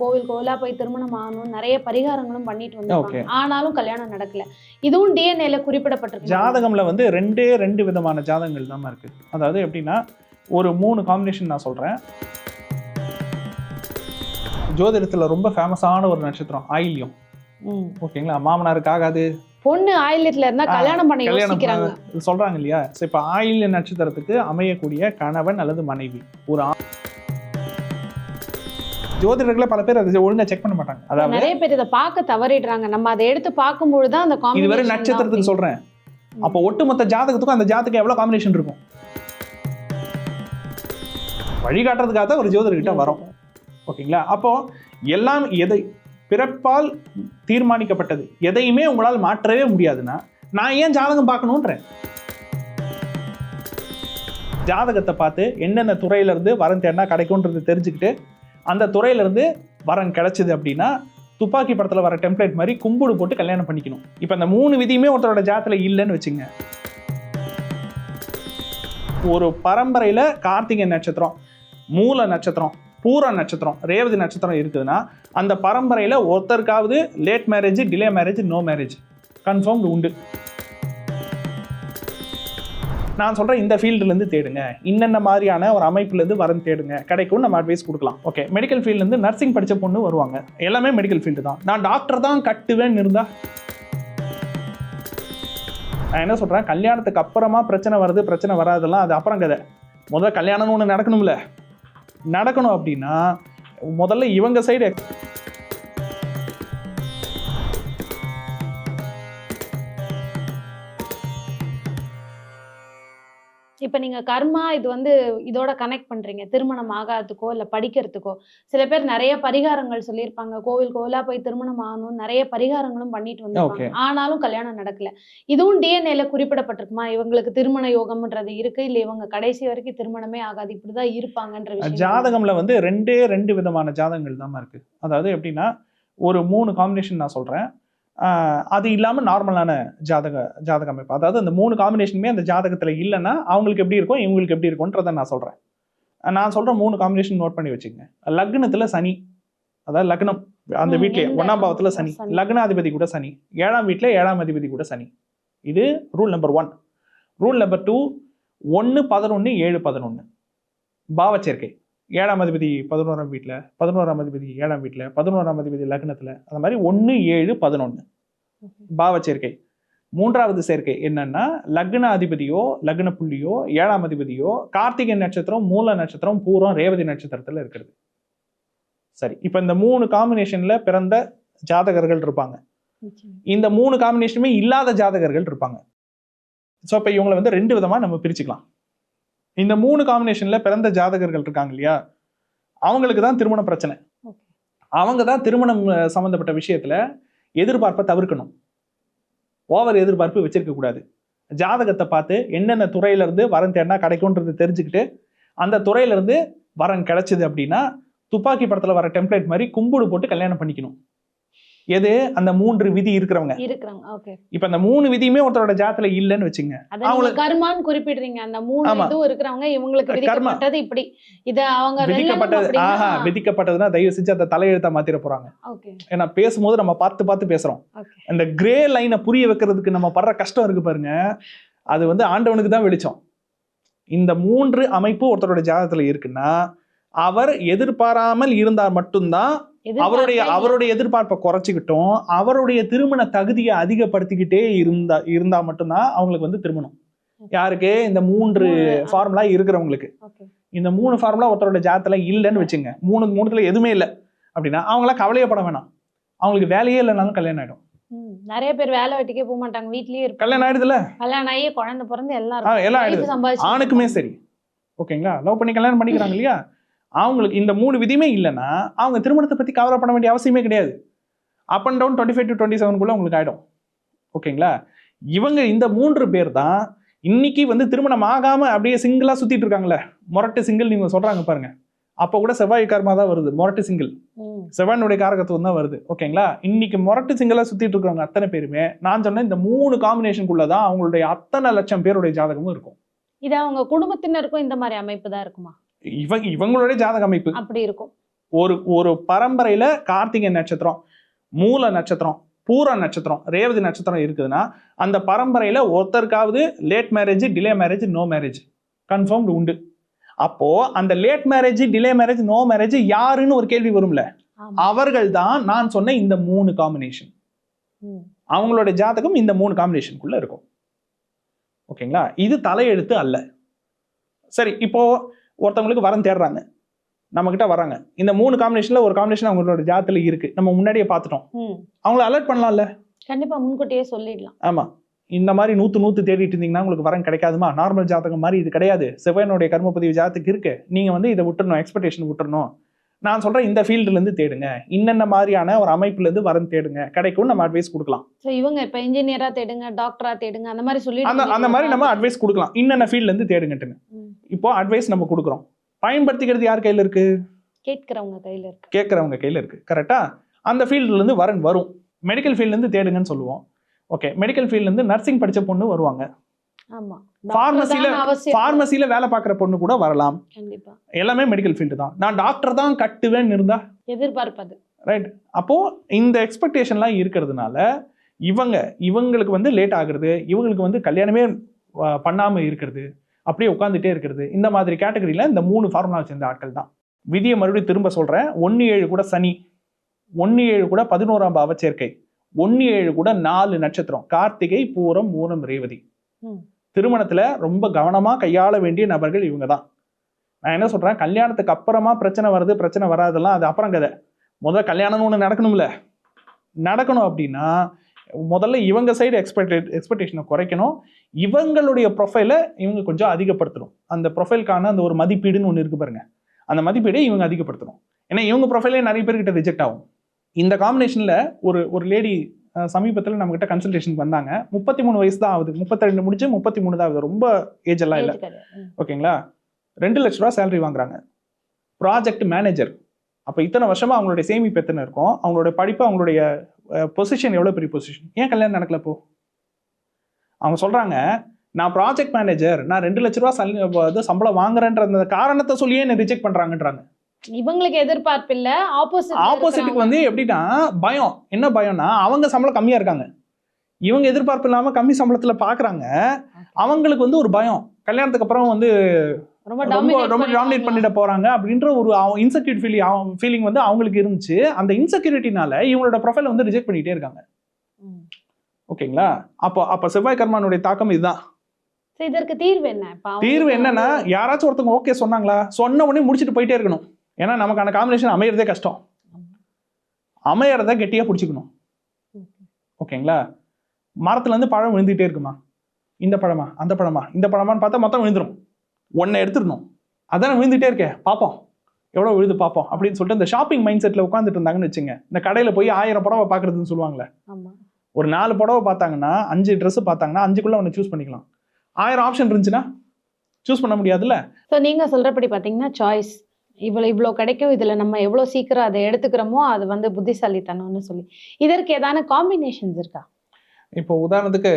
கோவில் கோவிலா போய் திருமணம் ஆகணும் நிறைய பரிகாரங்களும் பண்ணிட்டு. வந்திருப்பாங்க ஆனாலும் கல்யாணம் நடக்கல. இதுவும் டிஎன்ஏல குறிப்பிடப்பட்டிருக்கு. ஜாதகம்ல வந்து ரெண்டே ரெண்டு விதமான ஜாதகங்கள் தான் இருக்கு. அதாவது எப்படின்னா ஒரு மூணு காம்பினேஷன் நான் சொல்றேன். ஜோதிடத்துல ரொம்ப ஃபேமஸான ஒரு நட்சத்திரம் ஆயில்யம். ஓகேங்களா? மாமனாருக்கு ஆகாது. பொண்ணு ஆயில்யத்துல இருந்தா கல்யாணம் பண்ண யோசிக்கிறாங்க. சொல்றாங்க இல்லையா? இப்போ ஆயில்ய நட்சத்திரத்துக்கு அமையக்கூடிய கணவன் அல்லது மனைவி. ஒரு ஜோதிடர்களை பல பேர் அதை ஒழுங்கா செக் பண்ண மாட்டாங்க. அதாவது நிறைய பேர் இதை பார்க்க தவறிடுறாங்க. நம்ம அதை எடுத்து பார்க்கும்பொழுது தான் அந்த இதுவரை combination நட்சத்திரத்துக்கு தான் சொல்றேன். அப்போ ஒட்டுமொத்த ஜாதகத்துக்கும் அந்த ஜாதகம் எவ்வளவு காம்பினேஷன் இருக்கும்? வழிகாட்டுறதுக்காக தான் ஒரு ஜோதிடர்கிட்ட வரோம். ஓகேங்களா? அப்போ எல்லாம் எதை பிறப்பால் தீர்மானிக்கப்பட்டது. எதையுமே உங்களால் மாற்றவே முடியாதுன்னா நான் ஏன் ஜாதகம் பார்க்கணுன்றேன் ஜாதகத்தை பார்த்து என்னென்ன துறையில இருந்து வரன் தேடினா கிடைக்கும்ன்றது தெரிஞ்சுக்கிட்டு அந்த துறையிலேருந்து வரம் கிடச்சிது அப்படின்னா துப்பாக்கி படத்தில் வர டெம்ப்ளேட் மாதிரி கும்பிடு போட்டு கல்யாணம் பண்ணிக்கணும். இப்போ அந்த மூணு விதியுமே ஒருத்தரோட ஜாத்தில் இல்லைன்னு வச்சுங்க. ஒரு பரம்பரையில் கார்த்திகை நட்சத்திரம் மூல நட்சத்திரம் பூர நட்சத்திரம் ரேவதி நட்சத்திரம் இருக்குதுன்னா அந்த பரம்பரையில் ஒருத்தருக்காவது late marriage delay marriage no marriage confirmed உண்டு. நான் சொல்கிறேன் இந்த ஃபீல்டுலேருந்து தேடுங்க. இன்னென்ன மாதிரியான ஒரு அமைப்புலேருந்து வரன்னு வரன் தேடுங்க. கிடைக்கும் நம்ம அட்வைஸ் கொடுக்கலாம். ஓகே மெடிக்கல் ஃபீல்டுலேருந்து நர்சிங் படிச்ச பொண்ணு வருவாங்க. எல்லாமே மெடிக்கல் ஃபீல்டு தான். நான் டாக்டர் தான் கட்டுவேன்னு இருந்தா? நான் என்ன சொல்கிறேன் கல்யாணத்துக்கு அப்புறமா பிரச்சனை வருது பிரச்சனை வராதெல்லாம் அது அப்புறம் கதை. முதல்ல கல்யாணம்னு ஒன்று நடக்கணும்ல. நடக்கணும் அப்படின்னா முதல்ல இவங்க சைடு இப்ப நீங்க கர்மா இது வந்து இதோட கனெக்ட் பண்றீங்க. திருமணம் ஆகாததுக்கோ இல்ல படிக்கிறதுக்கோ. சில பேர் நிறைய பரிகாரங்கள் சொல்லியிருப்பாங்க. கோவில் கோவிலா போய் திருமணம் ஆகணும் நிறைய பரிகாரங்களும் பண்ணிட்டு. வந்திருப்பாங்க. ஆனாலும் கல்யாணம் நடக்கல. இதுவும் டிஎன்ஏல குறிப்பிடப்பட்டிருக்குமா? இவங்களுக்கு திருமண யோகம்ன்றது இருக்கு. இல்ல இவங்க கடைசி வரைக்கும் திருமணமே ஆகாது இப்படிதான் இருப்பாங்கன்ற விஷயம் ஜாதகம்ல வந்து ரெண்டே ரெண்டு விதமான ஜாதகங்கள் தான் இருக்கு. அதாவது எப்படின்னா ஒரு மூணு காம்பினேஷன் நான் சொல்றேன். அது இல்லாம நார்மலான ஜாதக ஜாதக அமைப்பு. அதாவது அந்த மூணு காம்பினேஷனுமே அந்த ஜாதகத்துல இல்லைன்னா அவங்களுக்கு எப்படி இருக்கும் இவங்களுக்கு எப்படி இருக்கும்ன்றதை நான் சொல்றேன். நான் சொல்ற மூணு காம்பினேஷன் நோட் பண்ணி வச்சுக்கங்க. லக்னத்துல சனி. அதாவது லக்னம் அந்த வீட்லயே ஒன்னாம் பாவத்துல சனி. லக்னாதிபதி கூட சனி. ஏழாம் வீட்ல ஏழாம் அதிபதி கூட சனி. இது rule number one rule number two ஒன்று பதினொன்று ஏழு பதினொன்று பாவச்சேர்க்கை. ஏழாம் அதிபதி பதினோராம் வீட்டில் பதினோராம் அதிபதி ஏழாம் வீட்டில் பதினோராம் அதிபதி லக்னத்தில் அந்த மாதிரி ஒன்று ஏழு பதினொன்று பாவச்சேர்க்கை மூன்றாவது சேர்க்கை என்னன்னா லக்ன அதிபதியோ லக்ன புள்ளியோ ஏழாம் அதிபதியோ கார்த்திகை நட்சத்திரம் மூல நட்சத்திரம் பூரம் ரேவதி நட்சத்திரத்தில் இருக்கிறது சரி இப்போ இந்த மூணு காம்பினேஷன்ல பிறந்த ஜாதகர்கள் இருப்பாங்க. இந்த மூணு காம்பினேஷனுமே இல்லாத ஜாதகர்கள் இருப்பாங்க. ஸோ இப்போ இவங்களை வந்து ரெண்டு விதமாக நம்ம பிரிச்சுக்கலாம். இந்த மூணு காம்பினேஷன்ல பிறந்த ஜாதகர்கள் இருக்காங்க இல்லையா? அவங்களுக்கு தான் திருமண பிரச்சனை. அவங்க தான் திருமணம் அஹ், சம்பந்தப்பட்ட விஷயத்துல எதிர்பார்ப்பை தவிர்க்கணும். ஓவர் எதிர்பார்ப்பு வச்சிருக்க கூடாது. ஜாதகத்தை பார்த்து என்னென்ன துறையில இருந்து வரன் தேடினா கிடைக்கும்ன்றது தெரிஞ்சுக்கிட்டு அந்த துறையில இருந்து வரன் கிடைச்சது அப்படின்னா துப்பாக்கி படத்துல வர டெம்ப்ளேட் மாதிரி கும்பிடு போட்டு கல்யாணம் பண்ணிக்கணும். எது? அந்த மூன்று விதி இருக்கிறவங்க. இப்ப அந்த மூணு விதியுமே ஒருத்தரோட ஜாதத்துல இல்லைன்னு வச்சுங்க. அவங்களுக்கு- கர்மான்னு குறிப்பிடுறீங்க. அந்த மூணு. இதுவும் இருக்கிறவங்க இவங்களுக்கு. விதிக்கப்பட்டது இப்படி. இத அவங்க விதிக்கப்பட்டது ஆஹா விதிக்கப்பட்டதுன்னா தயவு செஞ்சு அந்த தலையெழுத்தா மாத்திர போறாங்க. ஏன்னா பேசும்போது நம்ம பார்த்து பார்த்து பேசுறோம். அந்த கிரே லைனை புரிய வைக்கிறதுக்கு நம்ம படுற கஷ்டம் இருக்கு பாருங்க. அது வந்து ஆண்டவனுக்கு தான் வெளிச்சம். இந்த மூன்று அமைப்பு ஒருத்தரோட ஜாதகத்துல இருக்குன்னா அவர் எதிர்பாராமல் இருந்தால் மட்டும்தான் அவருடைய அவருடைய எதிர்பார்ப்பை குறைச்சிக்கிட்டும் அவருடைய திருமண தகுதியை அதிகப்படுத்திக்கிட்டே இருந்தா இருந்தா மட்டும்தான் அவங்களுக்கு வந்து திருமணம். யாருக்கு? இந்த மூன்று. ஃபார்முலா இருக்கிறவங்களுக்கு. இந்த மூணு ஃபார்முலா ஒருத்தரோட ஜாதத்துல இல்லைன்னு வச்சுங்க. மூணு மூணுத்துல எதுவுமே இல்லை. அப்படின்னா அவங்களாம் கவலையப்பட வேணாம். அவங்களுக்கு வேலையே இல்லைனாலும் கல்யாணம் ஆயிடும். நிறைய பேர் வேலை வெட்டிக்கே போக மாட்டாங்க. வீட்லயே இருப்பாங்க. கல்யாணம் ஆயிடுதுல கல்யாணம் ஆகி குழந்தை பிறந்து இருக்கும். எல்லாம் ஆயிடுது. ஆணுக்குமே சரி. ஓகேங்களா? லவ் பண்ணி கல்யாணம் பண்ணிக்கிறாங்க இல்லையா? அவங்களுக்கு இந்த மூணு விதியுமே இல்லைன்னா அவங்க திருமணத்தை பத்தி கவலைப்பட வேண்டிய அவசியமே கிடையாது. Up and down twenty five to twenty செவனுக்குள்ள உங்களுக்கு ஆயிடும். ஓகேங்களா? இவங்க இந்த மூன்று பேர் தான் இன்னைக்கு வந்து திருமணம் ஆகாம அப்படியே சிங்கிளா சுத்திட்டு இருக்காங்களே. மொரட்டு சிங்கிள் நீங்க சொல்றாங்க பாருங்க. அப்போ கூட செவ்வாய் கர்மா தான் வருது. மொரட்டு சிங்கிள் செவ்வாயினுடைய காரகத்துவம் தான் வருது. ஓகேங்களா? இன்னைக்கு முரட்டு சிங்களா சுத்திட்டு இருக்கிறவங்க அத்தனை பேருமே நான் சொன்ன இந்த மூணு காம்பினேஷனுக்குள்ள தான் அவங்களுடைய அத்தனை லட்சம் பேருடைய ஜாதகமும் இருக்கும். இது அவங்க குடும்பத்தினருக்கும் இந்த மாதிரி அமைப்பு தான் இருக்குமா? இவங்க இவங்களுடைய ஜாதக அமைப்பு. அப்படி இருக்கும். ஒரு ஒரு பரம்பரையில கார்த்திகை நட்சத்திரம் மூல நட்சத்திரம் பூர நட்சத்திரம் ரேவதி நட்சத்திரம் இருக்குதுன்னா அந்த பரம்பரையில ஒருத்தருக்காவது late marriage delay marriage no marriage confirmed உண்டு. அப்போ அந்த late marriage delay marriage no marriage யாருன்னு ஒரு கேள்வி வரும்ல. அவர்கள் தான் நான் சொன்ன இந்த மூணு காம்பினேஷன். அவங்களோட ஜாதகம் இந்த மூணு காம்பினேஷனுக்குள்ள இருக்கும். ஓகேங்களா? இது தலையெழுத்து அல்ல. சரி இப்போ ஒருத்தவங்களுக்கு வரம் தேடுறாங்க. நம்ம கிட்ட வராங்க. இந்த மூணு காம்பினேஷன்ல ஒரு காம்பினேஷன் அவங்களோட ஜாதத்துல இருக்கு. நம்ம முன்னாடியே பார்த்துட்டோம். அவங்கள அலர்ட் பண்ணலாம்ல? கண்டிப்பா முன்கூட்டியே சொல்லிடலாம். ஆமா. இந்த மாதிரி நூத்து நூத்து தேடிட்டு இருந்தீங்கன்னா உங்களுக்கு வரம் கிடைக்காதுமா? நார்மல் ஜாதகம் மாதிரி இது கிடையாது. செவ்வாயினுடைய கர்மப்பதிவு ஜாதத்துக்கு இருக்கு. நீங்க வந்து இதை விட்டுறணும் எக்ஸ்பெக்டேஷன் விட்டுறணும். நான் சொல்றேன் இந்த ஃபீல்டுல இருந்து தேடுங்க. இன்னென்ன மாதிரியான ஒரு அமைப்புல இருந்து வரம் தேடுங்க. கிடைக்கும் நம்ம அட்வைஸ் கொடுக்கலாம். சோ இவங்க இப்ப இன்ஜினியரா தேடுங்க டாக்டரா தேடுங்க அந்த மாதிரி சொல்லி அந்த அந்த மாதிரி நம்ம அட்வைஸ் கொடுக்கலாம். இன்னென்ன ஃபீல்ட்ல இருந்து தேடுங்கட்டுன்னு ம். இப்போ அட்வைஸ் நம்ம கொடுக்குறோம். பயன்படுத்திக்கிறது யார் கையில இருக்கு? கேட்கிறவங்க கையில இருக்கு. கேட்குறவங்க கையில இருக்கு. கரெக்டா அந்த ஃபீல்டுல இருந்து வரன் வரும். மெடிக்கல் ஃபீல்ட்ல இருந்து தேடுங்கன்னு சொல்லுவோம். ஓகே மெடிக்கல் ஃபீல்ட்ல இருந்து நர்சிங் படிச்ச பொண்ணு வருவாங்க. ஆமா. Pharmacy ல- டாக்டர் தான் அவசியம். ஃபார்மசியில வேலை பார்க்குற பொண்ணு கூட வரலாம். கண்டிப்பா. எல்லாமே மெடிக்கல் ஃபீல்டு தான். நான் டாக்டர் தான் கட்டுவேன்னு இருந்தா? எதிர்பார்ப்பது ரைட் அப்போ இந்த எக்ஸ்பெக்டேஷன்லாம் இருக்கிறதுனால இவங்க இவங்களுக்கு வந்து லேட் ஆகுறது இவங்களுக்கு வந்து கல்யாணமே அஹ், பண்ணாம இருக்கிறது அப்படியே உட்காந்துட்டே இருக்கிறது இந்த மாதிரி கேட்டகரியில இந்த மூணு ஃபார்முலா சேர்ந்த ஆட்கள் தான். விதியை மறுபடியும் திரும்ப சொல்றேன். ஒன்று ஏழு கூட சனி ஒன்று ஏழு கூட பதினோராம் பாவ சேர்க்கை ஒன்று ஏழு கூட நாலு நட்சத்திரம் கார்த்திகை பூரம் மூலம் ரேவதி. திருமணத்தில் ரொம்ப கவனமாக கையாள வேண்டிய நபர்கள் இவங்க தான் நான் என்ன சொல்கிறேன் கல்யாணத்துக்கு அப்புறமா பிரச்சனை வருது பிரச்சனை வராதெல்லாம் அது அப்புறம் கதை. முதல்ல கல்யாணம்னு ஒன்று நடக்கணும்ல. நடக்கணும் அப்படின்னா முதல்ல இவங்க சைடு எக்ஸ்பெக்ட் எக்ஸ்பெக்டேஷனை குறைக்கணும். இவங்களுடைய ப்ரொஃபைலை இவங்க கொஞ்சம் அதிகப்படுத்தணும். அந்த ப்ரொஃபைலுக்கான அந்த ஒரு மதிப்பீடுன்னு ஒன்று இருக்கு பாருங்க. அந்த மதிப்பீடை இவங்க அதிகப்படுத்தணும். ஏன்னா இவங்க ப்ரொஃபைலே நிறைய பேர்கிட்ட ரிஜெக்ட் ஆகும். இந்த காம்பினேஷனில் ஒரு ஒரு லேடி சமீபத்தில் நம்மகிட்ட கன்சல்டேஷன் வந்தாங்க. முப்பத்தி மூணு வயசு தான் ஆகுது. முப்பத்தி ரெண்டு முடிச்சு முப்பத்தி மூணு தான் ஆகுது. ரொம்ப ஏஜ் எல்லாம் இல்லை. ஓகேங்களா? ரெண்டு லட்ச ரூபா சேலரி வாங்குறாங்க. ப்ராஜெக்ட் மேனேஜர் அப்போ இத்தனை வருஷமா அவங்களுடைய சேமிப்பு எத்தனை இருக்கும்? அவங்களுடைய படிப்பு அவங்களுடைய பொசிஷன் எவ்வளோ பெரிய பொசிஷன் ஏன் கல்யாணம் நடக்கல இப்போ? அவங்க சொல்றாங்க நான் ப்ராஜெக்ட் மேனேஜர் நான் ரெண்டு லட்ச ரூபா சல் சம்பளம் வாங்குறேன்ற அந்த காரணத்தை சொல்லியே என்ன ரிஜெக்ட் பண்றாங்கன்றாங்க. இவங்களுக்கு எதிர்பார்ப்பு இல்ல ஆப்போசிட் ஆப்போசிட்டுக்கு வந்து எப்படின்னா பயம். என்ன பயம்னா அவங்க சம்பளம் கம்மியா இருக்காங்க. இவங்க எதிர்பார்ப்பு இல்லாம கம்மி சம்பளத்துல பாக்குறாங்க. அவங்களுக்கு வந்து ஒரு பயம். கல்யாணத்துக்கு அப்புறம் வந்து ரொம்ப ரொம்ப டாமினேட். பண்ணிட போறாங்க அப்படின்ற ஒரு இன்செக்யூரிட் ஃபீலிங் ஃபீலிங் வந்து அவங்களுக்கு இருந்துச்சு. அந்த இன்செக்யூரிட்டினால இவங்களோட ப்ரொஃபைல் வந்து ரிஜெக்ட் பண்ணிட்டே இருக்காங்க. ஓகேங்களா? அப்போ அப்போ செவ்வாய் கர்மானுடைய தாக்கம் இதுதான். இதற்கு தீர்வு என்ன? தீர்வு என்னன்னா யாராச்சும் ஒருத்தவங்க ஓகே சொன்னாங்களா? சொன்ன உடனே முடிச்சுட்டு போயிட்டே இருக்கணும். ஏன்னா நமக்கான காம்பினேஷன் அமையறதே கஷ்டம். அமையறத கெட்டியா பிடிச்சிக்கணும். ஓகேங்களா? மரத்துல இருந்து பழம் விழுந்துட்டே இருக்குமா? இந்த பழமா? அந்த பழமா? இந்த பழமான்னு பார்த்தா மொத்தம் விழுந்துரும். ஒன்னை எடுத்துடணும். அதான் விழுந்துட்டே இருக்கே. பார்ப்போம். எவ்வளோ விழுது பார்ப்போம். அப்படின்னு சொல்லிட்டு இந்த ஷாப்பிங் மைண்ட் செட்டில் உட்காந்துட்டு இருந்தாங்கன்னு வச்சுங்க. இந்த கடையில் போய் ஆயிரம் புடவை பார்க்குறதுன்னு சொல்லுவாங்களே. ஒரு நாலு புடவை பார்த்தாங்கன்னா அஞ்சு Dress பார்த்தாங்கன்னா அஞ்சுக்குள்ள ஒன்று சூஸ் பண்ணிக்கலாம். ஆயிரம் ஆப்ஷன் இருந்துச்சுன்னா சூஸ் பண்ண முடியாதுல்ல? ஸோ நீங்க சொல்றபடி பாத்தீங்கன்னா சாய்ஸ் இவ்வளவு இவ்வளோ கிடைக்கும். இதுல நம்ம எவ்வளவு சீக்கிரம் அதை எடுத்துக்கிறோமோ அது வந்து புத்திசாலித்தனம்னு சொல்லி. இதற்கு ஏதான காம்பினேஷன்ஸ் இருக்கா? இப்போ உதாரணத்துக்கு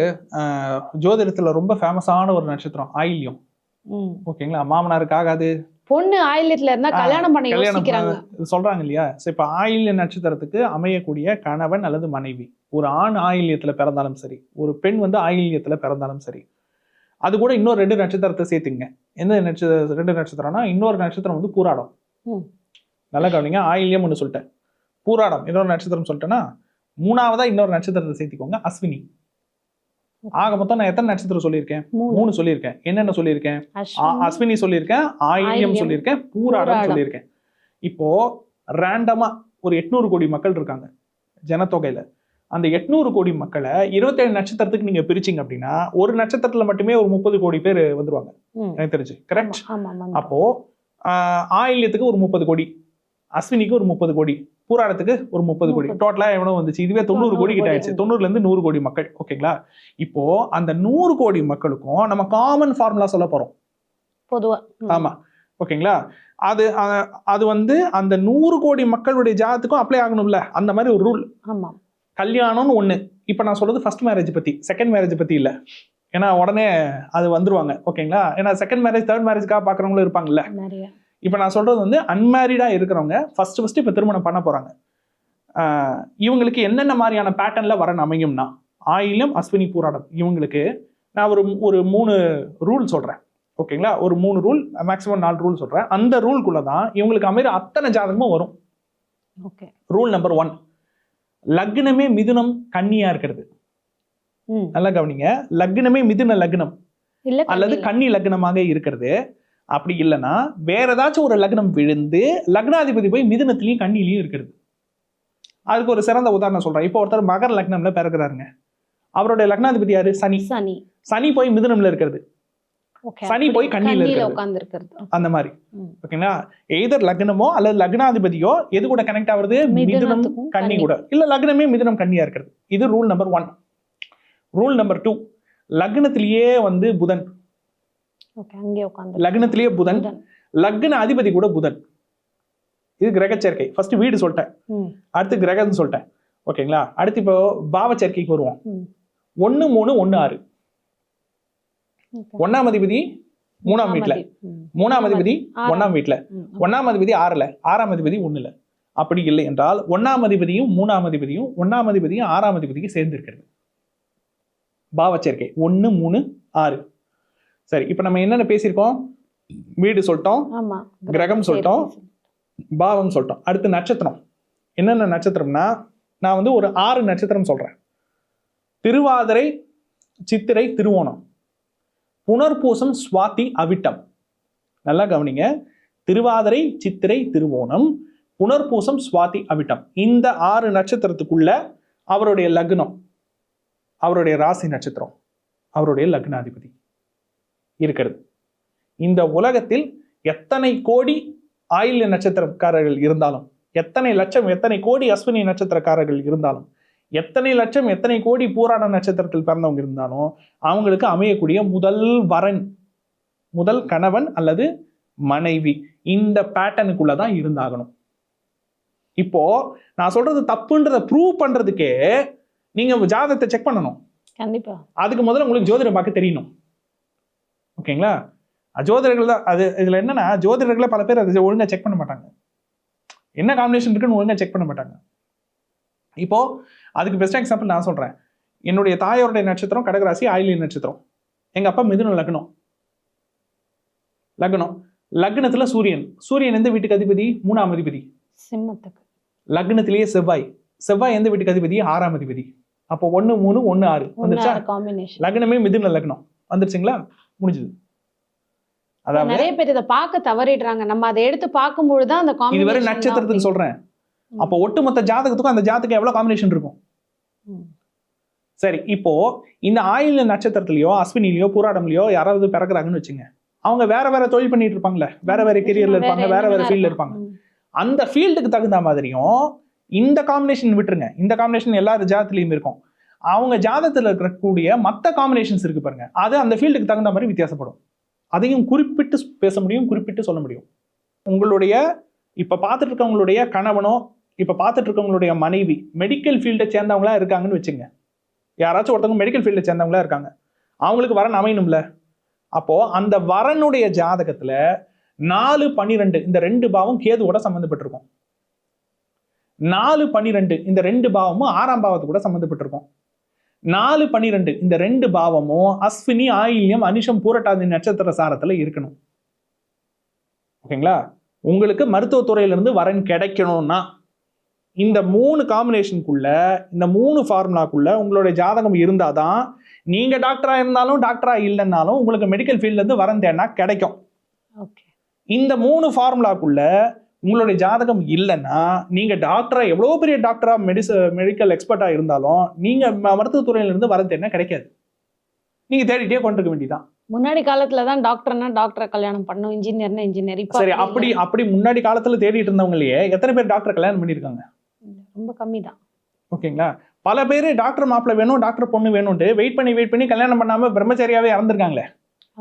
ஜோதிடத்துல ரொம்ப ஃபேமஸான ஒரு நட்சத்திரம் ஆயில்யம். ஓகேங்களா? மாமனாருக்கு ஆகாது பொண்ணு ஆயில்யத்துல இருந்தா கல்யாணம் பண்ண யோசிக்கிறாங்க. சொல்றாங்க இல்லையா? இப்போ ஆயில்ய நட்சத்திரத்துக்கு அமையக்கூடிய கணவன் அல்லது மனைவி. ஒரு ஆண் ஆயில்யத்துல பிறந்தாலும் சரி ஒரு பெண் வந்து ஆயில்யத்துல பிறந்தாலும் சரி அது கூட இன்னொரு ரெண்டு நட்சத்திரத்தை சேர்த்துங்க எந்த நட்சத்திர ரெண்டு நட்சத்திரம்னா இன்னொரு நட்சத்திரம் வந்து பூராடம். நல்லா கவனிங்க ஆயில்யம் ஒன்று சொல்லிட்டேன். பூராடம் இன்னொரு நட்சத்திரம் சொல்லிட்டேன்னா மூணாவதா இன்னொரு நட்சத்திரத்தை சேர்த்திக்கோங்க அஸ்வினி. ஆக மொத்தம் நான் எத்தனை நட்சத்திரம் சொல்லியிருக்கேன்? மூணு. சொல்லியிருக்கேன். என்னென்ன சொல்லியிருக்கேன்? அஸ்வினி, சொல்லியிருக்கேன் ஆயில்யம் சொல்லியிருக்கேன் பூராடம் பூராடம். சொல்லியிருக்கேன். இப்போ ரேண்டமா ஒரு எட்நூறு கோடி மக்கள் இருக்காங்க ஜனத்தொகையில. அந்த எட்நூறு கோடி மக்களை இருபத்தேழு நட்சத்திரத்துக்கு நீங்க பிரிச்சீங்க அப்படின்னா ஒரு நட்சத்திரத்துல மட்டுமே ஒரு முப்பது கோடி பேர் வந்துருவாங்க. எனக்கு தெரிஞ்சு. கரெக்ட் அப்போ ஆயில்யத்துக்கு ஒரு முப்பது கோடி அஸ்வினிக்கு ஒரு முப்பது கோடி பூராடத்துக்கு ஒரு முப்பது கோடி. டோட்டலா எவ்வளவு வந்துச்சு? இதுவே தொண்ணூறு கோடி கிட்ட கோடி. ஆயிடுச்சு. தொண்ணூறுல இருந்து நூறு கோடி மக்கள். ஓகேங்களா? இப்போ அந்த நூறு கோடி மக்களுக்கும் நம்ம காமன் ஃபார்முலா சொல்ல போறோம். பொதுவா. ஆமா. ஓகேங்களா? அது அது வந்து அந்த நூறு கோடி மக்களுடைய ஜாதத்துக்கும் அப்ளை ஆகணும்ல. அந்த மாதிரி ஒரு ரூல் ஆமா கல்யாணம்னு ஒண்ணு. இப்போ நான் சொல்றது ஃபர்ஸ்ட் மேரேஜ் பத்தி செகண்ட் மேரேஜ் பத்தி இல்ல. ஏன்னா உடனே அது வந்துருவாங்க ஓகேங்களா? ஏன்னா செகண்ட் மேரேஜ் தேர்ட் மேரேஜ்க்காக பாக்குறவங்களும் இருப்பாங்கல்ல. இப்போ நான் சொல்றது வந்து அன்மேரிடாக இருக்கிறவங்க ஃபர்ஸ்ட் ஃபர்ஸ்ட் இப்போ திருமணம் பண்ண போறாங்க. ஆஹ் இவங்களுக்கு என்னென்ன மாதிரியான பேட்டர்ன்ல வரன் அமையும்னா ஆயிலம் அஸ்வினி பூராடம். இவங்களுக்கு நான் ஒரு ஒரு மூணு ரூல் சொல்றேன். ஓகேங்களா? ஒரு மூணு ரூல் மேக்ஸிமம் நாலு ரூல் சொல்றேன். அந்த ரூல்குள்ள தான் இவங்களுக்கு அமைகிற அத்தனை ஜாதகமும் வரும். ஓகே. ரூல் நம்பர் ஒன் லக்னமே மிதுனம் கன்னியா இருக்கிறது. நல்லா கவனிங்க. லக்னமே மிதுன லக்னம். அல்லது. கன்னி லக்னமாக இருக்கிறது. அப்படி இல்லைன்னா வேற ஏதாச்சும் ஒரு லக்னம் விழுந்து லக்னாதிபதி போய் மிதுனத்திலையும் கன்னிலையும் இருக்கிறது. அதுக்கு ஒரு சிறந்த உதாரணம் சொல்றேன். இப்போ ஒருத்தர் மகர லக்னம்ல பிறகுறாருங்க அவருடைய லக்னாதிபதி யாரு? சனி. சனி. சனி போய் மிதுனம்ல இருக்கிறது. சனி போய் கன்னியில இருக்கிறது. அந்த மாதிரி. ஓகேங்களா? எய்தர் லக்னமோ அல்லது லக்னாதிபதியோ எது கூட கனெக்ட் ஆகுறது? மிதுனம் கன்னி. கன்னி. கூட. இல்ல லக்னமே மிதுனம் கன்னியா இருக்கிறது. இது rule number one rule number two லக்னத்திலேயே வந்து புதன். லக்னத்திலேயே புதன். லக்ன அதிபதி கூட புதன். இது கிரக சேர்க்கை. ஃபர்ஸ்ட் வீடு சொல்லிட்டேன். அடுத்து கிரகம்னு சொல்லிட்டேன். ஓகேங்களா? அடுத்து இப்போ பாவ சேர்க்கைக்கு வருவோம். ஒன்னு மூணு ஒன்னு ஆறு. ஒன்னாம் அதிபதி மூணாம். ம். மூணாம் அதிபதி. ஒன்னாம் வீட்ல. ம். ஒன்னாம் அதிபதி ஆறுல. ஆறாம் அதிபதி ஒண்ணுல. அப்படி இல்லை என்றால் ஒன்னாம் அதிபதியும் மூணாம் அதிபதியும் ஒன்னாம் அதிபதியும் ஆறாம் அதிபதியும் சேர்ந்து இருக்கிறது பாவச்சேர்க்கை ஒன்னு மூணு ஆறு. சரி இப்போ நம்ம என்னென்ன பேசியிருக்கோம்? வீடு சொல்லிட்டோம். கிரகம் சொல்லிட்டோம். பாவம் சொல்லிட்டோம். அடுத்து நட்சத்திரம். என்னென்ன நட்சத்திரம்னா நான் வந்து ஒரு ஆறு நட்சத்திரம் சொல்றேன். திருவாதிரை சித்திரை திருவோணம். புனர்பூசம் சுவாதி அவிட்டம். நல்லா கவனிங்க. திருவாதிரை சித்திரை திருவோணம் புனர்பூசம் சுவாதி அவிட்டம். இந்த ஆறு நட்சத்திரத்துக்குள்ள அவருடைய லக்னம் அவருடைய ராசி நட்சத்திரம் அவருடைய லக்னாதிபதி இருக்கிறது. இந்த உலகத்தில் எத்தனை கோடி ஆயில்ய நட்சத்திரக்காரர்கள் இருந்தாலும் எத்தனை லட்சம் எத்தனை கோடி அஸ்வினி நட்சத்திரக்காரர்கள் இருந்தாலும் எத்தனை லட்சம் எத்தனை கோடி பூராட நட்சத்திரத்தில் பிறந்தவங்க இருந்தாலும் அவங்களுக்கு அமையக்கூடிய முதல் வரன் முதல் கணவன் அல்லது மனைவி இந்த பேட்டர்னுக்குள்ள தான் இருந்தாகணும். இப்போ நான் சொல்றது தப்புன்றதை ப்ரூவ் பண்றதுக்கே நீங்க ஜாதகத்தை செக் பண்ணணும். கண்டிப்பா. அதுக்கு முதல்ல உங்களுக்கு ஜோதிடம் பார்க்க தெரியணும். ஓகேங்களா? ஜோதிடர்கள் தான் அது இதுல என்னன்னா ஜோதிடர்களை பல பேர் அதை ஒழுங்கா செக் பண்ண மாட்டாங்க. என்ன காம்பினேஷன் இருக்குன்னு ஒழுங்கா செக் பண்ண மாட்டாங்க. இப்போ அதுக்கு பெஸ்ட் எக்ஸாம்பிள் நான் சொல்றேன். என்னுடைய தாயோருடைய நட்சத்திரம் கடகராசி ஆயிலி நட்சத்திரம். எங்க அப்பா மிதுன லக்னம். லக்னம். லக்னத்துல சூரியன். சூரியன் எந்த வீட்டுக்கு அதிபதி? மூணாம் அதிபதி. சிம்மத்துக்கு. லக்னத்திலேயே செவ்வாய். செவ்வாய் எந்த வீட்டுக்கு அதிபதி? ஆறாம் அதிபதி. அப்போ ஒன்னு மூணு ஒன்னு ஆறு. வந்துருச்சா? காம்பினேஷன் லக்னமே மிதுன லக்னம். வந்துருச்சுங்களா? முடிஞ்சது. அதாவது நிறைய பேர் இதை பார்க்க தவறிடுறாங்க. நம்ம அதை எடுத்து பார்க்கும்பொழுது தான் அந்த இதுவரை combination நட்சத்திரத்துக்கு சொல்றேன். அப்போ ஒட்டுமொத்த ஜாதகத்துக்கும் அந்த ஜாதகம் எவ்வளவு காம்பினேஷன் இருக்கும். சரி இப்போ இந்த ஆயில நட்சத்திரத்திலயோ அஸ்வினிலயோ பூராடம்லயோ யாராவது பிறகுறாங்கன்னு வச்சுங்க. அவங்க வேற வேற தொழில் பண்ணிட்டு இருப்பாங்கல்ல. வேற வேற கெரியர்ல இருப்பாங்க வேற வேற ஃபீல்ட்ல. இருப்பாங்க. அந்த ஃபீல்டுக்கு தகுந்த மாதிரியும் இந்த காம்பினேஷன் விட்டுருங்க. இந்த காம்பினேஷன் எல்லா ஜாதத்துலயும் இருக்கும். அவங்க ஜாதகத்துல இருக்கக்கூடிய மற்ற காம்பினேஷன்ஸ் இருக்கு பாருங்க. அது அந்த ஃபீல்டுக்கு தகுந்த மாதிரி வித்தியாசப்படும். அதையும் குறிப்பிட்டு பேச முடியும் குறிப்பிட்டு சொல்ல முடியும். உங்களுடைய இப்ப பார்த்துட்டு இருக்கவங்களுடைய கணவனோ இப்போ பார்த்துட்டு இருக்கவங்களுடைய மனைவி மெடிக்கல் ஃபீல்டை சேர்ந்தவங்களா இருக்காங்கன்னு வச்சுங்க. யாராச்சும் ஒருத்தவங்க மெடிக்கல் ஃபீல்டை சேர்ந்தவங்களா இருக்காங்க. அவங்களுக்கு வரன் அமையணும்ல அப்போது அந்த வரனுடைய ஜாதகத்தில் நாலு பன்னிரெண்டு இந்த ரெண்டு பாவம் கேதுவோட சம்மந்தப்பட்டிருக்கும் நாலு பன்னிரெண்டு இந்த ரெண்டு பாவமும் ஆறாம் பாவத்து கூட சம்மந்தப்பட்டிருக்கும் நாலு பன்னிரெண்டு இந்த ரெண்டு பாவமும் அஸ்வினி ஆயில்யம் அனிஷம் பூரட்டாதி நட்சத்திர சாரத்தில் இருக்கணும். ஓகேங்களா? உங்களுக்கு மருத்துவத்துறையிலிருந்து வரன் கிடைக்கணும்னா இந்த மூணு காம்பினேஷனுக்குள்ள இந்த மூணு ஃபார்முலாக்குள்ள உங்களுடைய ஜாதகம் இருந்தாதான் நீங்க டாக்டரா இருந்தாலும் டாக்டரா இல்லைன்னாலும் உங்களுக்கு மெடிக்கல் ஃபீல்ட்ல இருந்து வரன் தேடினா கிடைக்கும். இந்த மூணு ஃபார்முலாக்குள்ள உங்களுடைய ஜாதகம் இல்லைன்னா நீங்க டாக்டரா எவ்வளோ பெரிய டாக்டரா மெடிச மெடிக்கல் எக்ஸ்பர்ட்டா இருந்தாலும் நீங்க ம- மருத்துவத்துறையில இருந்து வரது என்ன கிடைக்காது. நீங்க தேடிட்டே கொண்டிருக்க வேண்டியதான் முன்னாடி காலத்துல தான் டாக்டர்னா டாக்டரை கல்யாணம் பண்ணும் இன்ஜினியர்னா இன்ஜினியர் சரி அப்படி அப்படி முன்னாடி காலத்துல தேடிட்டு இருந்தவங்களையே எத்தனை பேர் டாக்டர் கல்யாணம் பண்ணியிருக்காங்க? ரொம்ப கம்மி தான் ஓகேங்களா? பல பேர் டாக்டர் மாப்பிள்ளை வேணும் டாக்டர் பொண்ணு வேணும்ட்டு வெயிட் பண்ணி வெயிட் பண்ணி கல்யாணம் பண்ணாம பிரம்மச்சாரியாவே இறந்துருக்காங்களே.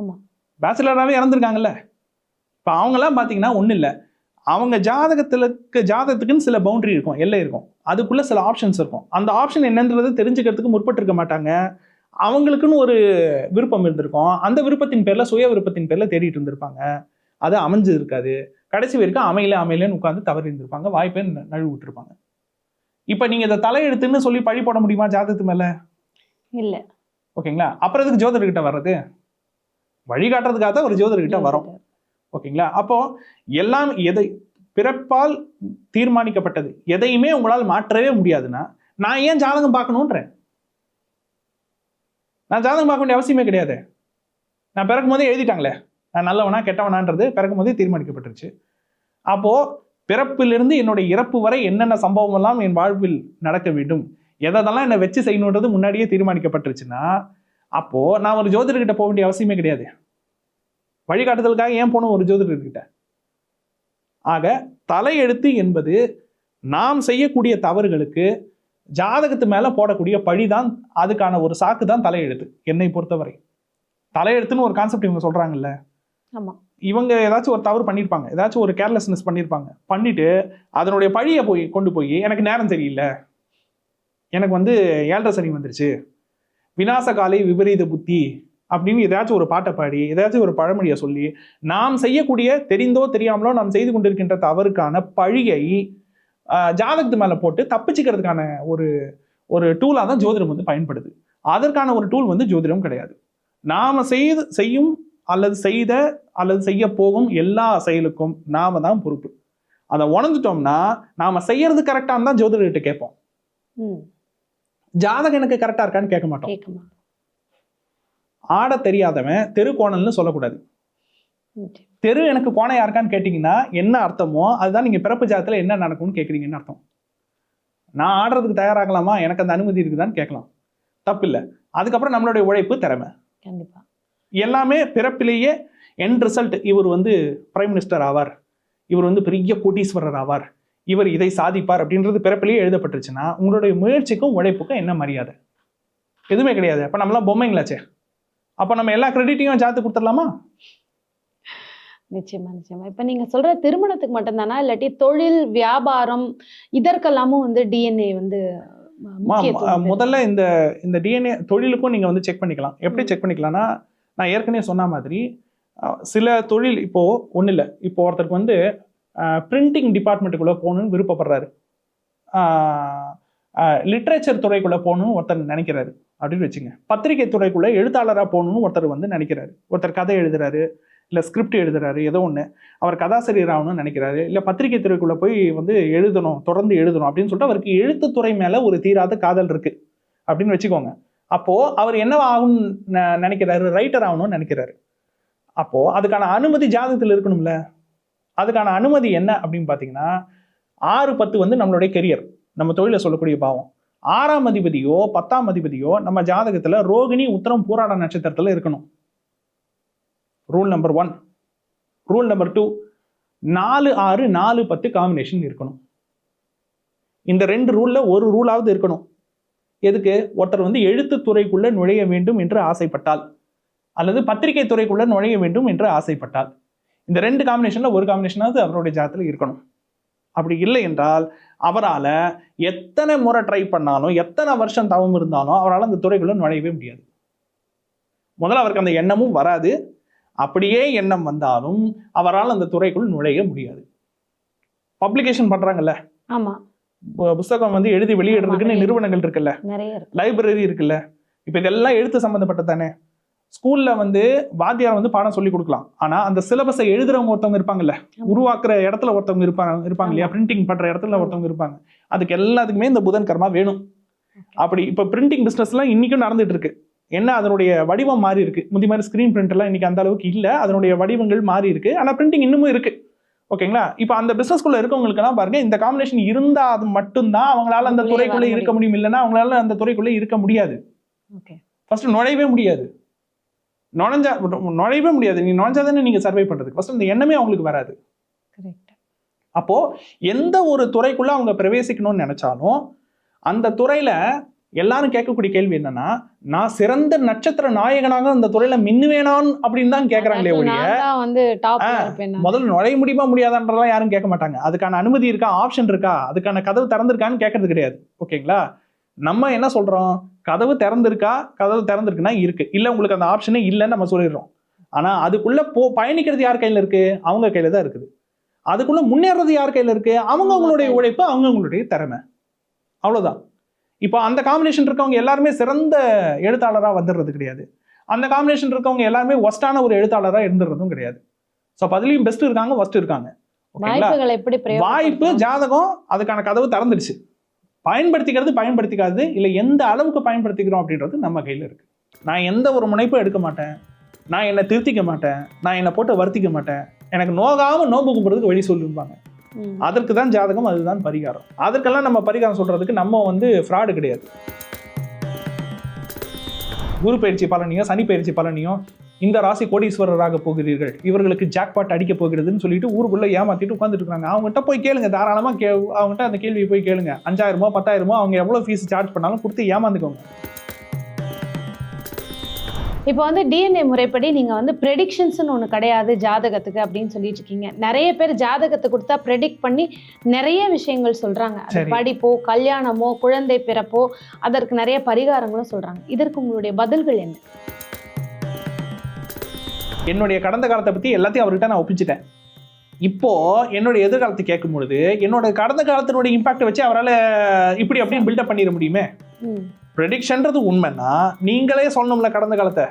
ஆமா. பேச்சுலராகவே இறந்துருக்காங்கல்ல. இப்போ அவங்கெல்லாம் பார்த்தீங்கன்னா ஒன்றும் இல்லை. அவங்க ஜாதகத்துக்கு ஜாதகத்துக்குன்னு சில பவுண்டரி இருக்கும் எல்லை இருக்கும். அதுக்குள்ள சில ஆப்ஷன்ஸ் இருக்கும். அந்த ஆப்ஷன் என்னன்றது தெரிஞ்சுக்கிறதுக்கு முற்பட்டிருக்க மாட்டாங்க. அவங்களுக்குன்னு ஒரு விருப்பம் இருந்திருக்கும். அந்த விருப்பத்தின் பேர்ல சுய விருப்பத்தின் பேர்ல தேடிட்டு இருந்திருப்பாங்க. அது அமைஞ்சு இருக்காது. கடைசி வரைக்கும் அமையல அமையலன்னு உட்காந்து தவறி இருந்திருப்பாங்க வாய்ப்பே ந- நழுவி விட்டுருப்பாங்க இப்போ நீங்க இதை தலையெழுத்துன்னு சொல்லி பழி போட முடியுமா ஜாதகத்து மேல? இல்ல. ஓகேங்களா? அப்புறம் எதுக்கு ஜோதிடர்கிட்ட வர்றது? வழிகாட்டுறதுக்காக தான் ஒரு ஜோதிடர்கிட்ட வரோம். ஓகேங்களா? அப்போ எல்லாம் எதை பிறப்பால் தீர்மானிக்கப்பட்டது. எதையுமே உங்களால் மாற்றவே முடியாதுன்னா நான் ஏன் ஜாதகம் பார்க்கணுன்றேன்? நான் ஜாதகம் பார்க்க வேண்டிய அவசியமே கிடையாது. நான் பிறக்கும் போதே எழுதிட்டாங்களே. நான் நல்லவனா கெட்டவனான்றது பிறக்கும் போதே தீர்மானிக்கப்பட்டுருச்சு. அப்போ பிறப்பிலிருந்து என்னுடைய இறப்பு வரை என்னென்ன சம்பவம் எல்லாம் என் வாழ்வில் நடக்க வேண்டும்? எதெல்லாம் என்னை வச்சு செய்யணுன்றது முன்னாடியே தீர்மானிக்கப்பட்டுருச்சுன்னா அப்போது நான் ஒரு ஜோதிடர்கிட்ட போக வேண்டிய அவசியமே கிடையாது. வழிகாட்டுதலுக்காக ஏன் போகணும் ஒரு ஜோதிடர்கிட்ட? ஆக தலையெழுத்து என்பது நாம் செய்யக்கூடிய தவறுகளுக்கு ஜாதகத்து மேலே போடக்கூடிய பழிதான் அதுக்கான ஒரு சாக்கு தான் தலையெழுத்து என்னை பொறுத்தவரை. தலையெழுத்துன்னு ஒரு கான்செப்ட் இவங்க சொல்கிறாங்கல்ல ஆமாம் இவங்க ஏதாச்சும் ஒரு தவறு பண்ணியிருப்பாங்க. ஏதாச்சும் ஒரு கேர்லெஸ்னஸ் பண்ணியிருப்பாங்க. பண்ணிட்டு அதனுடைய பழியை போய் கொண்டு போய் எனக்கு நேரம் சரியில்லை. எனக்கு வந்து ஏழரை சனி வந்துருச்சு. விநாசகாலை விபரீத புத்தி அப்படின்னு ஏதாச்சும் ஒரு பாட்டை பாடி ஏதாச்சும் ஒரு பழமொழியை சொல்லி நாம் செய்யக்கூடிய தெரிந்தோ தெரியாமலோ நாம் செய்து கொண்டிருக்கின்ற தவறுக்கான பழியை ஜாதகத்து மேலே போட்டு தப்பிச்சுக்கிறதுக்கான ஒரு ஒரு டூலாக தான் ஜோதிடம் வந்து பயன்படுது. அதற்கான ஒரு டூல் வந்து ஜோதிடம் கிடையாது. நாம் செய்து செய்யும் அல்லது செய்த அல்லது செய்ய போகும் எல்லா செயலுக்கும் நாம தான் பொறுப்பு. அதை உணர்ந்துட்டோம்னா நாம செய்யறது கரெக்டாக தான் ஜோதிடர்கிட்ட கேட்போம். ஜாதகம் எனக்கு கரெக்டா இருக்கான்னு கேட்க மாட்டோம். ஆட தெரியாதவன் தெரு கோணல்னு சொல்லக்கூடாது. தெரு எனக்கு கோணையா இருக்கான்னு கேட்டிங்கன்னா என்ன அர்த்தமோ அதுதான் நீங்க பிறப்பு ஜாதத்துல என்ன நடக்கும்னு கேட்குறீங்கன்னு அர்த்தம். நான் ஆடுறதுக்கு தயாராகலாமா? எனக்கு அந்த அனுமதி இருக்குதான்னு கேட்கலாம். தப்பில்லை. அதுக்கப்புறம் நம்மளுடைய உழைப்பு திறமை. கண்டிப்பா. எல்லாமே பிறப்பிலேயே என் ரிசல்ட் இவர் வந்து பிரைம் மினிஸ்டர் ஆவார். இவர் வந்து பெரிய கோட்டீஸ்வரர் ஆவார். இவர் இதை சாதிப்பார் அப்படின்றது பிறப்பிலேயே எழுதப்பட்டுருச்சுன்னா உங்களுடைய முயற்சிக்கும் உழைப்புக்கும் என்ன மரியாதை? எதுவுமே கிடையாது. அப்போ நம்மளாம் பொம்மைங்களாச்சே. அப்போ நம்ம எல்லா கிரெடிட்டையும் ஜாத்து கொடுத்துடலாமா? நிச்சயமா நிச்சயமா. இப்ப நீங்க சொல்ற திருமணத்துக்கு மட்டும்தானா? இல்லாட்டி தொழில் வியாபாரம் இதற்கெல்லாமும் வந்து டிஎன்ஏ வந்து முதல்ல இந்த இந்த டிஎன்ஏ தொழிலுக்கும் நீங்கள் வந்து செக் பண்ணிக்கலாம். எப்படி. செக் பண்ணிக்கலாம்னா நான் ஏற்கனவே சொன்ன மாதிரி சில தொழில் இப்போது ஒன்றும் இல்லை. இப்போ ஒருத்தருக்கு வந்து பிரிண்டிங் டிபார்ட்மெண்ட்டுக்குள்ளே போகணுன்னு விருப்பப்படுறாரு. லிட்ரேச்சர் துறைக்குள்ளே போகணும்னு ஒருத்தர் நினைக்கிறாரு. அப்படின்னு வச்சுங்க. பத்திரிகை துறைக்குள்ளே எழுத்தாளராக போகணும்னு ஒருத்தர் வந்து நினைக்கிறாரு. ஒருத்தர் கதை எழுதுறாரு இல்லை ஸ்கிரிப்ட் எழுதுறாரு ஏதோ ஒன்று அவர் கதாசிரியர் ஆகணும்னு நினைக்கிறாரு. இல்லை பத்திரிகை துறைக்குள்ளே போய் வந்து எழுதணும் தொடர்ந்து எழுதணும் அப்படின்னு சொல்லிட்டு அவருக்கு எழுத்துத்துறை மேலே ஒரு தீராத காதல் இருக்குது அப்படின்னு வச்சுக்கோங்க. அப்போது அவர் என்ன ஆகும்னு ந- நினைக்கிறாரு? ரைட்டர் ஆகணும்னு நினைக்கிறாரு. அப்போது அதுக்கான அனுமதி ஜாதகத்தில் இருக்கணும்ல. அதுக்கான அனுமதி என்ன அப்படின்னு பார்த்தீங்கன்னா ஆறு பத்து வந்து நம்மளுடைய கெரியர் நம்ம தொழிலை சொல்லக்கூடிய பாவம். ஆறாம் அதிபதியோ பத்தாம் அதிபதியோ நம்ம ஜாதகத்தில் ரோகிணி உத்தரம் பூராட நட்சத்திரத்தில் இருக்கணும். Rule number one rule number two நாலு ஆறு நாலு பத்து காம்பினேஷன் இருக்கணும். இந்த ரெண்டு ரூலில் ஒரு ரூலாவது இருக்கணும். எதுக்கு? ஒருத்தர் வந்து எழுத்து துறைக்குள்ளே நுழைய வேண்டும் என்று ஆசைப்பட்டால். அல்லது பத்திரிகை துறைக்குள்ள நுழைய வேண்டும் என்று ஆசைப்பட்டால். இந்த ரெண்டு காம்பினேஷனில் ஒரு காம்பினேஷனாவது அவருடைய ஜாதத்தில் இருக்கணும். அப்படி இல்லை என்றால் அவரால் எத்தனை முறை ட்ரை பண்ணாலும் எத்தனை வருஷம் தவம் இருந்தாலும் அவரால் அந்த துறைக்குள்ளே நுழையவே முடியாது. முதல்ல அவருக்கு அந்த எண்ணமும் வராது. அப்படியே எண்ணம் வந்தாலும் அவரால் அந்த துறைக்குள் நுழைய முடியாது. பப்ளிகேஷன் பண்ணுறாங்கல்ல ஆமாம் புஸ்தகம் வந்து எழுதி வெளியிடுறதுக்குன்னு வெளியிடு. நிறுவனங்கள் இருக்குல்ல? லைப்ரரி இருக்குல்ல? இப்போ இதெல்லாம் எழுத்து சம்மந்தப்பட்டது தானே? ஸ்கூல்ல வந்து வாத்தியார் வந்து பாடம் சொல்லி கொடுக்கலாம். ஆனா அந்த சிலபஸை எழுதுறவங்க ஒருத்தவங்க இருப்பாங்கல்ல. உருவாக்குற இடத்துல ஒருத்தவங்க இருப்பாங்க இருப்பாங்க இல்லையா. பிரிண்டிங் பண்ற இடத்துல. ஒருத்தவங்க இருப்பாங்க. அதுக்கு எல்லாத்துக்குமே இந்த புதன் கர்மா வேணும். அப்படி இப்போ பிரிண்டிங் பிஸ்னஸ்லாம் இன்னைக்கும் நடந்துட்டு இருக்கு. என்ன? அதனுடைய வடிவம் மாறி இருக்கு. முந்தி மாதிரி ஸ்கிரீன் பிரிண்ட் எல்லாம் இன்னைக்கு அந்த அளவுக்கு இல்ல. அதனுடைய வடிவங்கள் மாறி இருக்கு. ஆனா பிரிண்டிங் இன்னமும் இருக்கு. ஓகேங்களா? இப்போ அந்த பிசினஸ்குள்ள இருக்கவங்களுக்கெல்லாம் பாருங்க இந்த காம்பினேஷன் இருந்தா அது மட்டும்தான் அவங்களால அந்த துறைக்குள்ள இருக்க முடியும். இல்லைன்னா அவங்களால அந்த துறைக்குள்ள இருக்க முடியாது. ஓகே. ஃபர்ஸ்ட் நுழையவே முடியாது. நுழைஞ்சா நுழையவே முடியாது. நீ நுழைஞ்சாதானே நீங்க சர்வை பண்றதுக்கு ஃபர்ஸ்ட் இந்த எண்ணமே அவங்களுக்கு வராது. அப்போ எந்த ஒரு துறைக்குள்ள அவங்க பிரவேசிக்கணும்னு நினைச்சாலும் அந்த துறையில எல்லாரும் கேட்கக்கூடிய கேள்வி என்னன்னா நான் சிறந்த நட்சத்திர நாயகனாக அந்த துறையில மின்னுவேனான் அப்படின்னு தான் கேட்கறாங்களே ஒழிய. முதல்ல நுழைய முடியுமா முடியாதான்றதெல்லாம் யாரும் கேட்க மாட்டாங்க. அதுக்கான அனுமதி இருக்கா? ஆப்ஷன் இருக்கா? அதுக்கான கதவு திறந்திருக்கான்னு கேட்கறது கிடையாது. ஓகேங்களா? நம்ம என்ன சொல்றோம்? கதவு திறந்திருக்கா? கதவு திறந்திருக்குன்னா இருக்கு. இல்ல உங்களுக்கு அந்த ஆப்ஷனே இல்லைன்னு நம்ம சொல்லிடுறோம். ஆனா அதுக்குள்ள போ பயணிக்கிறது யார் கையில இருக்கு? அவங்க கையில தான் இருக்குது. அதுக்குள்ள முன்னேறது யார் கையில இருக்கு? அவங்க அவங்களுடைய உழைப்பு அவங்க அவங்களுடைய திறமை. அவ்வளவுதான். இப்போ அந்த காம்பினேஷன் இருக்கவங்க எல்லாருமே சிறந்த எழுத்தாளராக வந்துடுறது கிடையாது. அந்த காம்பினேஷன் இருக்கவங்க எல்லாருமே ஒஸ்டான ஒரு எழுத்தாளராக இருந்துடுறதும் கிடையாது. ஸோ அப்போ அதுலேயும் பெஸ்ட் இருக்காங்க. ஒஸ்ட் இருக்காங்க வாய்ப்பு? ஜாதகம் அதுக்கான கதவு திறந்துடுச்சு. பயன்படுத்திக்கிறது பயன்படுத்திக்காது இல்லை எந்த அளவுக்கு பயன்படுத்திக்கிறோம் அப்படின்றது நம்ம கையில் இருக்கு. நான் எந்த ஒரு முனைப்பும் எடுக்க மாட்டேன். நான் என்னை திருத்திக்க மாட்டேன். நான் என்னை போட்டு வருத்திக்க மாட்டேன். எனக்கு நோகாம நோம்பு கும்புறதுக்கு வழி சொல்லுவாங்க. அதற்கு தான் ஜாதகம் அதுதான் பரிகாரம். அதற்கெல்லாம் நம்ம பரிகாரம் சொல்றதுக்கு நம்ம வந்து ஃப்ராடு கிடையாது. குரு பயிற்சி பலனையும் சனி பயிற்சி பலனையும் இந்த ராசி கோடீஸ்வரராக போகிறீர்கள். இவர்களுக்கு ஜாக்பாட் அடிக்க போகிறதுன்னு சொல்லிட்டு ஊருக்குள்ள ஏமாத்திட்டு உட்காந்துட்டு இருக்காங்க. அவங்ககிட்ட போய் கேளுங்க. தாராளமாக கே அவங்ககிட்ட அந்த கேள்வியை போய் கேளுங்க. அஞ்சாயிரமோ பத்தாயிரமோ அவங்க எவ்வளவு ஃபீஸ் சார்ஜ் பண்ணாலும் கொடுத்து ஏமாந்துக்கோங்க. இப்போ வந்து டிஎன்ஏ முறைப்படி நீங்க வந்து ப்ரெடிக்ஷன்ஸ்னு ஒன்று கிடையாது ஜாதகத்துக்கு அப்படின்னு சொல்லிட்டு இருக்கீங்க. நிறைய பேர் ஜாதகத்தை கொடுத்தா ப்ரெடிக்ட் பண்ணி நிறைய விஷயங்கள் சொல்றாங்க. அது. படிப்போ கல்யாணமோ குழந்தை பிறப்போ அதற்கு நிறைய பரிகாரங்களும் சொல்றாங்க. இதற்கு உங்களுடைய பதில்கள் என்ன? என்னுடைய கடந்த காலத்தை பத்தி எல்லாத்தையும் அவர்கிட்ட நான் ஒப்பிச்சிட்டேன். இப்போ என்னுடைய எதிர்காலத்தை கேட்கும் பொழுது என்னோட கடந்த காலத்தினுடைய இம்பாக்டை வச்சு அவரால் இப்படி அப்படின்னு பில்டப் பண்ணிட முடியுமே. ப்ரெடிக்ஷன்றது உண்மைன்னா நீங்களே சொல்லணும்ல கடந்த காலத்தை.